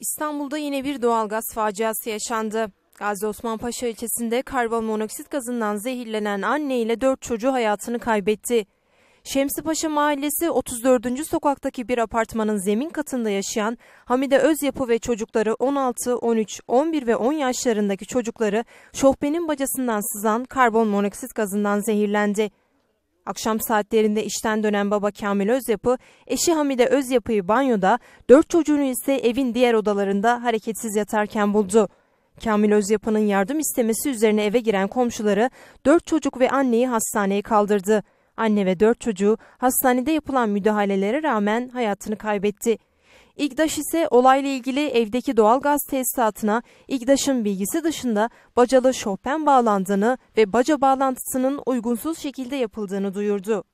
İstanbul'da yine bir doğalgaz faciası yaşandı. Gazi Osman Paşa ilçesinde karbonmonoksit gazından zehirlenen anne ile 4 çocuğu hayatını kaybetti. Şemsi Paşa Mahallesi 34. sokaktaki bir apartmanın zemin katında yaşayan Hamide Özyapı ve çocukları 16, 13, 11 ve 10 yaşlarındaki çocukları şofbenin bacasından sızan karbonmonoksit gazından zehirlendi. Akşam saatlerinde işten dönen baba Kamil Özyapı, eşi Hamide Özyapı'yı banyoda, dört çocuğunu ise evin diğer odalarında hareketsiz yatarken buldu. Kamil Özyapı'nın yardım istemesi üzerine eve giren komşuları dört çocuk ve anneyi hastaneye kaldırdı. Anne ve dört çocuğu hastanede yapılan müdahalelere rağmen hayatını kaybetti. İGDAŞ ise olayla ilgili evdeki doğalgaz tesisatına İGDAŞ'ın bilgisi dışında bacalı şofben bağlandığını ve baca bağlantısının uygunsuz şekilde yapıldığını duyurdu.